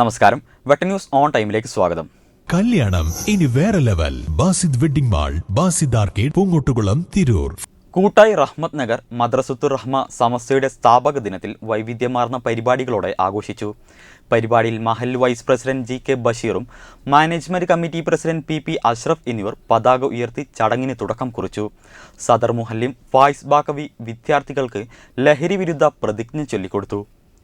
നമസ്കാരം. വെട്ട news on ടൈമിലേക്ക് സ്വാഗതം. കല്യാണം ഇനി വേറെ level. Basid wedding mall Basid arcade Poongottukulam Tirur. Koottayi Rahmath Nagar മദ്രസത്തുർ Rahma സമസ്തയുടെ സ്ഥാപക ദിനത്തിൽ വൈവിധ്യമാർന്ന പരിപാടികളോടെ ആഘോഷിച്ചു. പരിപാടിയിൽ മഹൽ vice president G K ബഷീറും management committee president P P Ashraf എന്നിവർ പതാക ഉയർത്തി ചടങ്ങിന് തുടക്കം കുറിച്ചു. സദർ മുഹല്ലിം ഫായിസ് ബാക്കവി വിദ്യാർത്ഥികൾക്ക് ലഹരി വിരുദ്ധ പ്രതിജ്ഞ ചൊല്ലിക്കൊടുത്തു.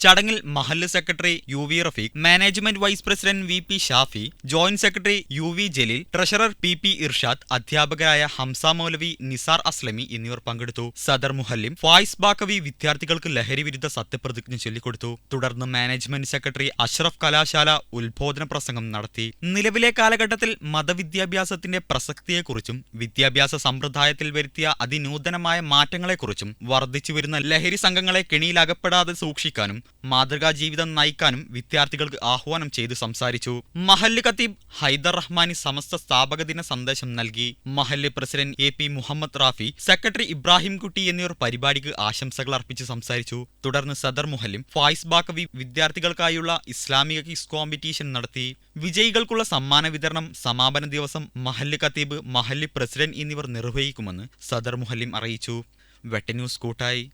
ചടങ്ങിൽ മഹല്ല് secretary U V Rafeeq management vice president V P Shafi joint secretary U V Jaleel treasurer P P Irshad അധ്യാപകരായ ഹംസ മൗലവി നിസാർ അസ്ലമി എന്നിവർ പങ്കെടുത്തു. സദർ മുഹല്ലിം ഫായിസ് ബാക്കവി വിദ്യാർത്ഥികൾക്ക് ലഹരി വിരുദ്ധ സത്യപ്രതിജ്ഞ ചൊല്ലിക്കൊടുത്തു. തുടർന്ന് മാനേജ്മെന്റ് സെക്രട്ടറി അഷ്റഫ് കലാശാല ഉദ്ബോധന പ്രസംഗം നടത്തി. നിലവിലെ കാലഘട്ടത്തിൽ മതവിദ്യാഭ്യാസത്തിന്റെ പ്രസക്തിയെക്കുറിച്ചും വിദ്യാഭ്യാസ സമ്പ്രദായത്തിൽ വരുത്തിയ അതിനൂതനമായ മാറ്റങ്ങളെക്കുറിച്ചും വർദ്ധിച്ചു വരുന്ന ലഹരി സംഘങ്ങളെ കെണിയിലകപ്പെടാതെ സൂക്ഷിക്കാനും മാതൃകാ ജീവിതം നയിക്കാനും വിദ്യാർത്ഥികൾക്ക് ആഹ്വാനം ചെയ്തു സംസാരിച്ചു. മഹല്ല് ഖത്തീബ് ഹൈദർ റഹ്മാനി സമസ്ത സ്ഥാപക ദിന സന്ദേശം നൽകി. മഹല്ല് president A P Muhammad Rafi secretary Ibrahim Kutty എന്നിവർ പരിപാടിക്ക് ആശംസകൾ അർപ്പിച്ച് സംസാരിച്ചു. തുടർന്ന് സദർ മുഹല്ലിം ഫായിസ് ബാക്കവി വിദ്യാർത്ഥികൾക്കായുള്ള ഇസ്ലാമിക കിസ് കോമ്പറ്റീഷൻ നടത്തി. വിജയികൾക്കുള്ള സമ്മാന വിതരണം സമാപന ദിവസം മഹല്ല് ഖത്തീബ് മഹല്ല് പ്രസിഡന്റ് എന്നിവർ നിർവഹിക്കുമെന്ന് സദർ മുഹല്ലിം അറിയിച്ചു. വെട്ടന്യൂസ് കൂട്ടായി.